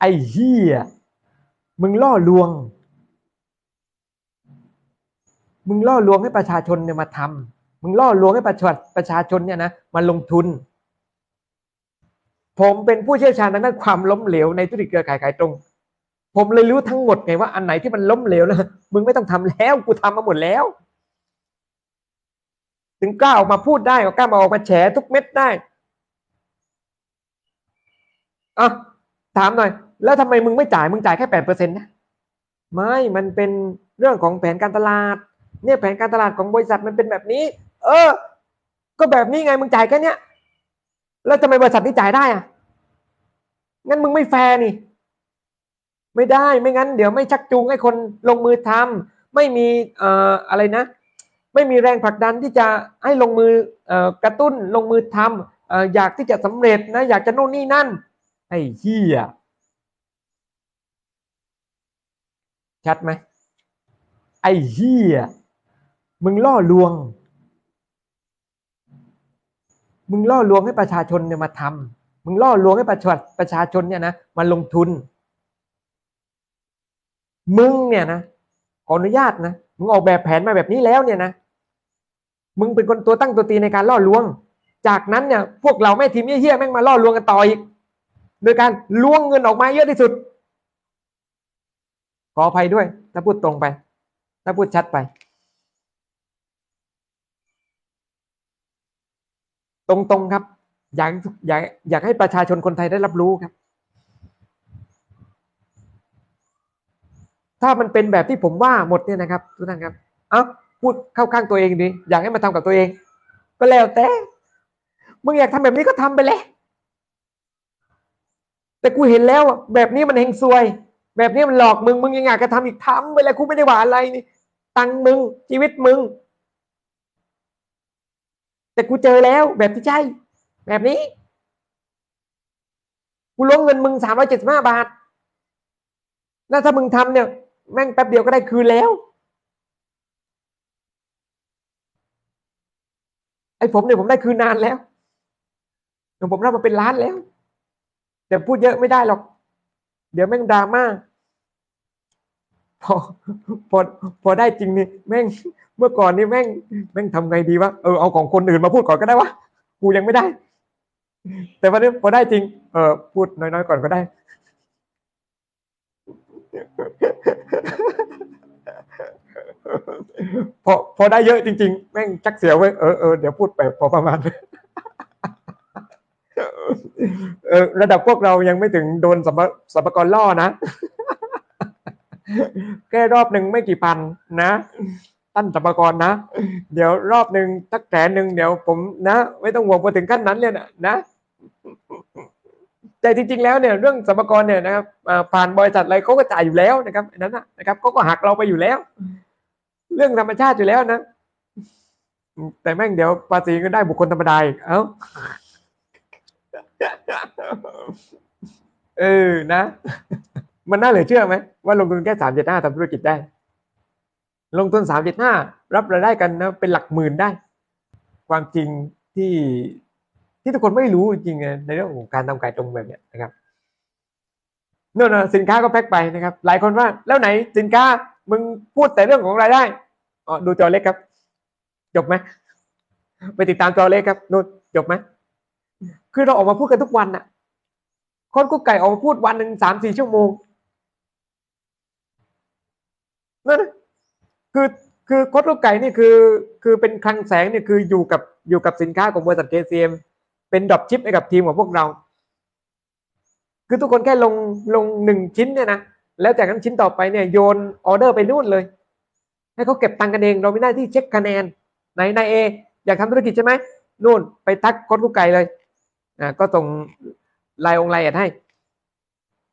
ไอ้เหี้ยมึงล่อลวง มึงล่อลวงให้ประชาชนเนี่ยมาทำมึงล่อลวงให้ประชาประชาชนเนี่ยนะมาลงทุน ผมเป็นผู้เชี่ยวชาญทางด้านความล้มเหลวในธุรกิจเครือข่ายขายตรง ผมเลยรู้ทั้งหมดไงว่าอันไหนที่มันล้มเหลวนะมึงไม่ต้องทำแล้วกูทำมาหมดแล้ว ถึงกล้าออกมาพูดได้ก็กล้ามาออกมาแฉทุกเม็ดได้อะถามหน่อย แล้วทำไมมึงไม่จ่ายมึงจ่ายแค่แปดเปอร์เซ็นต์นะไม่มันเป็นเรื่องของแผนการตลาด เนี่ยแผนการตลาดของบริษัทมันเป็นแบบนี้ เออ ก็แบบนี้ไงมึงจ่ายแค่เนี้ยแล้วทำไมบริษัทนี้จ่ายได้อะงั้นมึงไม่แฟร์นี่ ไม่ได้ไม่งั้น เดี๋ยวไม่ชักจูงให้คนลงมือทำไม่มีเอ่ออะไรนะ ไม่มีแรงผลักดันที่จะให้ลงมือเอ่อกระตุ้นลงมือทำเอ่ออยากที่จะสำเร็จนะ อยากจะโน่นนี่นั่นไอ้เหี้ย ชัดไหมไอ้เหี้ยมึงล่อลวง มึงล่อลวงให้ประชาชนเนี่ยมาทำมึงล่อลวงให้ประชาประชาชนเนี่ยนะมาลงทุน มึงเนี่ยนะขออนุญาตนะมึงออกแบบแผนมาแบบนี้แล้วเนี่ยนะมึงเป็นคนตัวตั้งตัวตีในการล่อลวง จากนั้นเนี่ยพวกเราแม่ทีมเฮี้ยแม่งมาล่อลวงกันต่ออีก โดยการล้วงเงินออกมาเยอะที่สุด ขออภัยด้วย ถ้าพูดตรงไป ถ้าพูดชัดไป ตรงๆครับ อยากอยากอยากให้ประชาชนคนไทยได้รับรู้ครับ ถ้ามันเป็นแบบที่ผมว่าหมดเนี่ยนะครับทุกท่านครับ เอ้าพูดเข้าข้างตัวเองดิอยากให้มาทำกับตัวเอง ก็แล้วแต่มึงอยากทำแบบนี้ก็ทำไปเลยแต่กูเห็นแล้วแบบนี้มันเฮงซวย แบบนี้มันหลอกมึงมึงยังอยากจะทำอีกทำไปเลยกูไม่ได้ว่าอะไรนี่ ตังมึงชีวิตมึง แต่กูเจอแล้วแบบที่ใช่แบบนี้กูล้วงเงินมึงสามร้อยเจ็ดสิบห้าบาทแล้วถ้ามึงทำเนี่ย แม่งแป๊บเดียวก็ได้คืนแล้วไอ้ผมเนี่ยผมได้คืนนานแล้วเดี๋ยวผมรับมาเป็นล้านแล้วแต่พูดเยอะไม่ได้หรอก เดี๋ยวแม่งดราม่า พอพอพอได้จริงนี่แม่งเมื่อก่อนนี่แม่งแม่งทำไงดีวะเออเอาของคนอื่นมาพูดก่อนก็ได้วะกูยังไม่ได้ แต่วันนี้พอได้จริง เออพูดน้อยๆก่อนก็ได้ พอพอได้เยอะจริง ๆ แม่งชักเสียวไว้เออเออเดี๋ยวพูดไปพอประมาณเออระดับพวกเรายังไม่ถึงโดนสัมภสัมภากรล่อนะ แค่รอบหนึ่งไม่กี่พันนะตั้นสัมภากรนะ เดี๋ยวรอบหนึ่งสักแสนหนึ่งเดี๋ยวผมนะ ไม่ต้องห่วงพอถึงขั้นนั้นเลยนะนะแต่จริงๆแล้วเนี่ยเรื่องสัมภากรเนี่ยนะครับผ่านบริษัทอะไรเขาก็จ่ายอยู่แล้วนะครับนั้นนะนะครับเขาก็หักเราไปอยู่แล้ว เรื่องธรรมชาติอยู่แล้วนะแต่แม่งเดี๋ยวภาษีก็ได้บุคคลธรรมดาอีกเอ้าเออนะ มันน่าเหลือเชื่อไหมว่าลงทุนแค่สามเจ็ดห้าทำธุรกิจได้ ลงทุนสามเจ็ดห้ารับรายได้กันนะเป็นหลักหมื่นได้ ความจริงที่ที่ทุกคนไม่รู้จริงๆในเรื่องของการทำขายตรงแบบเนี้ยนะครับโน่นนะสินค้าก็แพ็คไปนะครับ หลายคนว่าแล้วไหนสินค้ามึงพูดแต่เรื่องของรายได้อ๋อดูจอเล็กครับ จบไหมไปติดตามจอเล็กครับนู่นจบไหมคือเราออกมาพูดกันทุกวันน่ะคนกุ๊กไก่ออกมาพูดวันหนึ่งสามสี่ชั่วโมง นั่นคือคือโคดลูกไก่นี่คือคือเป็นคลังแสงเนี่ยคืออยู่กับอยู่กับสินค้าของบริษัท KCM เอ็มเป็นดรอปชิปให้กับทีมของพวกเรา คือทุกคนแค่ลงลงหนึ่งชิ้นเนี่ยนะแล้วจากนั้นชิ้นต่อไปเนี่ยโยนออเดอร์ไปนู่นเลย ให้เขาเก็บตังค์กันเอง เราไม่ได้ที่เช็คคะแนนไหนนายเออยากทำธุรกิจใช่ไหมนู่นไปทักโคดลูกไก่เลยอ่าก็ส่งไลน์องไลน์แอดให้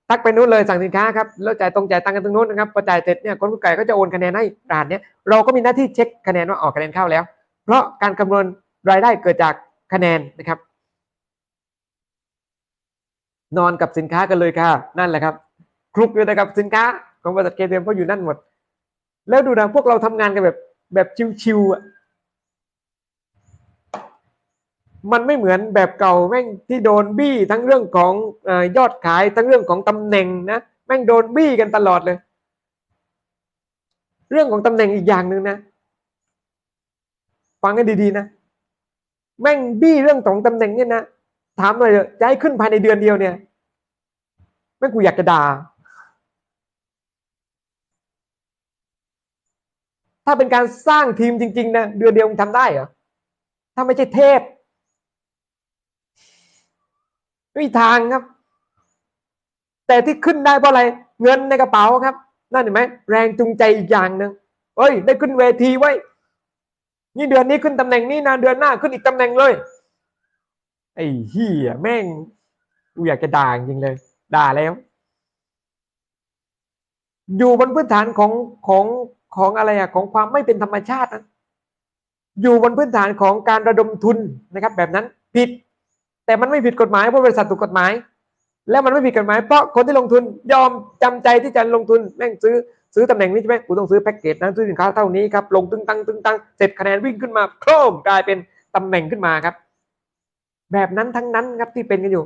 ทักไปนู้นเลยสั่งสินค้าครับแล้วจ่ายตรงจ่ายตังค์กันตรงนู้นนะครับพอจ่ายเสร็จเนี่ยคนผู้ไก่ก็จะโอนคะแนนให้ร้านเนี้ยเราก็มีหน้าที่เช็คคะแนนว่าออกคะแนนเข้าแล้ว เพราะการคำนวณรายได้เกิดจากคะแนนนะครับ นอนกับสินค้ากันเลยค่ะ นั่นแหละครับคลุกอยู่นะครับสินค้าของบริษัทเคเดียมก็อยู่นั่นหมด แล้วดูนะพวกเราทำงานกันแบบแบบชิวๆอะ มันไม่เหมือนแบบเก่าแม่งที่โดนบี้ทั้งเรื่องของอยอดขายทั้งเรื่องของตำแหน่งนะแม่งโดนบี้กันตลอดเลย เรื่องของตำแหน่งอีกอย่างหนึ่งนะฟังกันดีๆนะแม่งบี้เรื่องของตำแหน่งเนี่ยนะถามหน่อยจะให้ขึ้นภายในเดือนเดียวเนี่ยแม่งกูอยากจะด่าถ้าเป็นการสร้างทีมจริง ๆ นะ เดือนเดียวมึงทำได้เหรอถ้าไม่ใช่เทพ ไม่มีทางครับ แต่ที่ขึ้นได้เพราะอะไร เงินในกระเป๋าครับ นั่นเห็นไหมแรงจูงใจอีกอย่างหนึ่งเอ้ย ได้ขึ้นเวทีไว้ นี่เดือนนี้ขึ้นตำแหน่งนี้นะเดือนหน้าขึ้นอีกตำแหน่งเลย ไอ้เฮียแม่งกูอยากจะด่าจริงเลย ด่าแล้ว อยู่บนพื้นฐานของของของอะไรอะของความไม่เป็นธรรมชาตินะอยู่บนพื้นฐานของการระดมทุนนะครับ แบบนั้นผิด แต่มันไม่ผิดกฎหมายเพราะบริษัทถูกกฎหมาย แล้วมันไม่ผิดกฎหมายเพราะคนที่ลงทุนยอมจำใจที่จะลงทุนแม่งซื้อซื้อตำแหน่งนี้ใช่ไหมกูต้องซื้อแพ็กเกจนั้นซื้อสินค้าเท่านี้ครับลงตึงตังตึงตังเสร็จคะแนนวิ่งขึ้นมาโครมกลายเป็นตำแหน่งขึ้นมาครับ แบบนั้นทั้งนั้นครับที่เป็นกันอยู่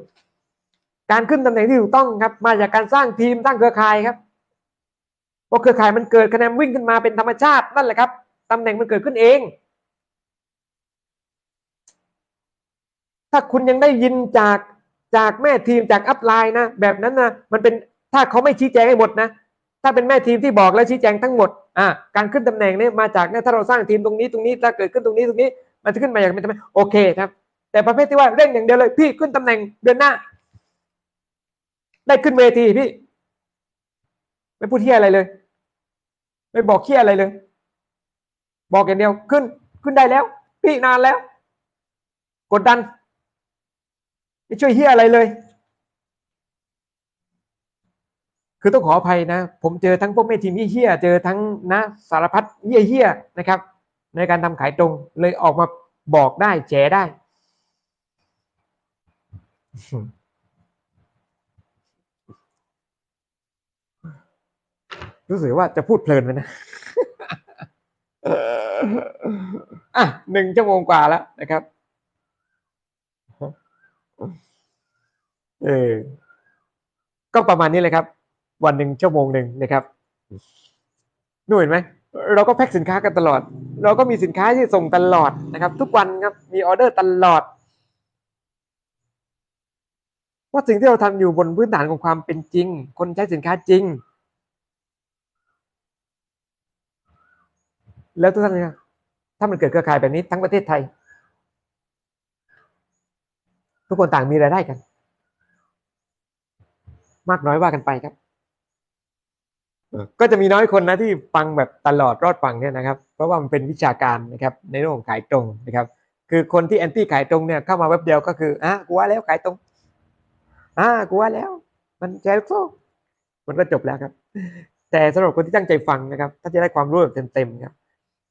การขึ้นตำแหน่งที่ถูกต้องครับ มาจากการสร้างทีมสร้างเครือข่ายครับพอเครือข่ายมันเกิดคะแนนวิ่งขึ้นมาเป็นธรรมชาตินั่นแหละครับตำแหน่งมันเกิดขึ้นเอง ถ้าคุณยังได้ยินจากจากแม่ทีมจากอัพไลน์นะแบบนั้นนะมันเป็นถ้าเขาไม่ชี้แจงให้หมดนะถ้าเป็นแม่ทีมที่บอกแล้วชี้แจงทั้งหมดอ่าการขึ้นตำแหน่งเนี่ยมาจากเนี่ยถ้าเราสร้างทีมตรงนี้ตรงนี้ถ้าเกิดขึ้นตรงนี้ตรงนี้ มันจะขึ้นมาอย่างเป็นทำไมโอเคครับ แต่ประเภทที่ว่าเร่งอย่างเดียวเลยพี่ขึ้นตำแหน่งเดือนหน้า ได้ขึ้นเวทีพี่ ไม่พูดเที่ยอะไรเลย ไม่บอกเที่ยอะไรเลย บอกอย่างเดียวขึ้นขึ้นได้แล้ว พี่นานแล้ว กดดัน ไม่ช่วยเฮียอะไรเลย คือต้องขออภัยนะ ผมเจอทั้งพวกแม่ทีมเฮียเจอทั้งนะสารพัดเฮียเฮียนะครับ ในการทำขายตรงเลยออกมาบอกได้แฉได้ รู้สึกว่าจะพูดเพลินไปนะอะหนึ่งชั่วโมงกว่าแล้วนะครับ เออ ก็ประมาณนี้เลยครับ วันหนึ่งชั่วโมงหนึ่งนะครับดูเห็นไหมเราก็แพ็คสินค้ากันตลอด เราก็มีสินค้าที่ส่งตลอดนะครับ ทุกวันครับมีออเดอร์ตลอด ว่าสิ่งที่เราทำอยู่บนพื้นฐานของความเป็นจริง คนใช้สินค้าจริง แล้วทุกท่านนี่ยถ้ามันเกิดเครือข่ายแบบนี้ทั้งประเทศไทย ทุกคนต่างมีรายได้กัน มากน้อยว่ากันไปครับก็จะมีน้อยคนนะที่ฟังแบบตลอดรอดฟังเนี่ยนะครับ เพราะว่ามันเป็นวิชาการนะครับ ในเรื่องของขายตรงนะครับ คือคนที่แอนตี้ขายตรงเนี่ยเข้ามาเว็บเดียวก็คืออะกูว่าแล้วขายตรงอะกูว่าแล้ว มันแชร์โซ่มันก็จบแล้วครับ แต่สำหรับคนที่ตั้งใจฟังนะครับถ้าจะได้ความรู้แบบเต็มๆครับ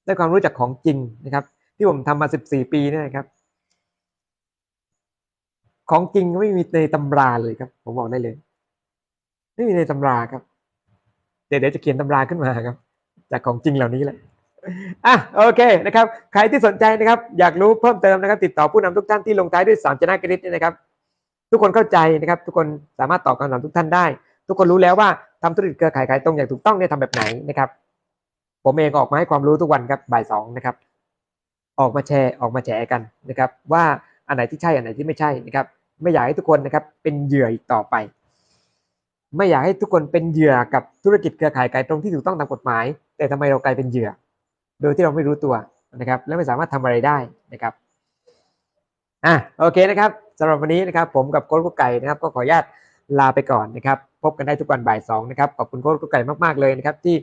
ได้ความรู้จากของจริงนะครับ ที่ผมทำมาสิบสี่ปีเนี่ยครับ ของจริงไม่มีในตำราเลยครับ ผมบอกได้เลย ไม่มีในตำราครับเดี๋ยวเดี๋ยวจะเขียนตำราขึ้นมาครับ จากของจริงเหล่านี้แหละอะโอเคนะครับ ใครที่สนใจนะครับ อยากรู้เพิ่มเติมนะครับ ติดต่อผู้นำทุกท่านที่ลงท้ายด้วยสามชนะกริชนี่นะครับ ทุกคนเข้าใจนะครับ ทุกคนสามารถตอบคำถามทุกท่านได้ ทุกคนรู้แล้วว่าทำธุรกิจเครือข่ายขายตรงอย่างถูกต้องเนี่ยทำแบบไหนนะครับ ผมเองออกมาให้ความรู้ทุกวันครับบ่ายสองนะครับ ออกมาแชร์ออกมาแชร์กันนะครับ ว่าอันไหนที่ใช่อันไหนที่ไม่ใช่นะครับ ไม่อยากให้ทุกคนนะครับเป็นเหยื่ออีกต่อไป ไม่อยากให้ทุกคนเป็นเหยื่อกับธุรกิจเครือข่ายไก่ตรงที่ถูกต้องตามกฎหมาย แต่ทำไมเรากลายเป็นเหยื่อ โดยที่เราไม่รู้ตัวนะครับ และไม่สามารถทำอะไรได้นะครับอะโอเคนะครับสำหรับวันนี้นะครับผมกับโค้ชกุ๊กไก่นะครับ ก็ขออนุญาตลาไปก่อนนะครับ พบกันได้ทุกวันบ่ายสองนะครับขอบคุณโค้ชกุ๊กไก่มากๆเลยนะครับที่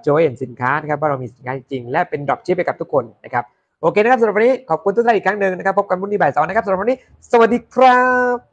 โจเห็นสินค้านะครับว่าเรามีสินค้าจริงและเป็นดรอปชิปไปกับทุกคนนะครับ โอเคนะครับสำหรับวันนี้ขอบคุณทุกท่านอีกครั้งหนึ่งนะครับพบกันวันนี้บ่ายสองนะครับสำหรับวันนี้ สวัสดีครับ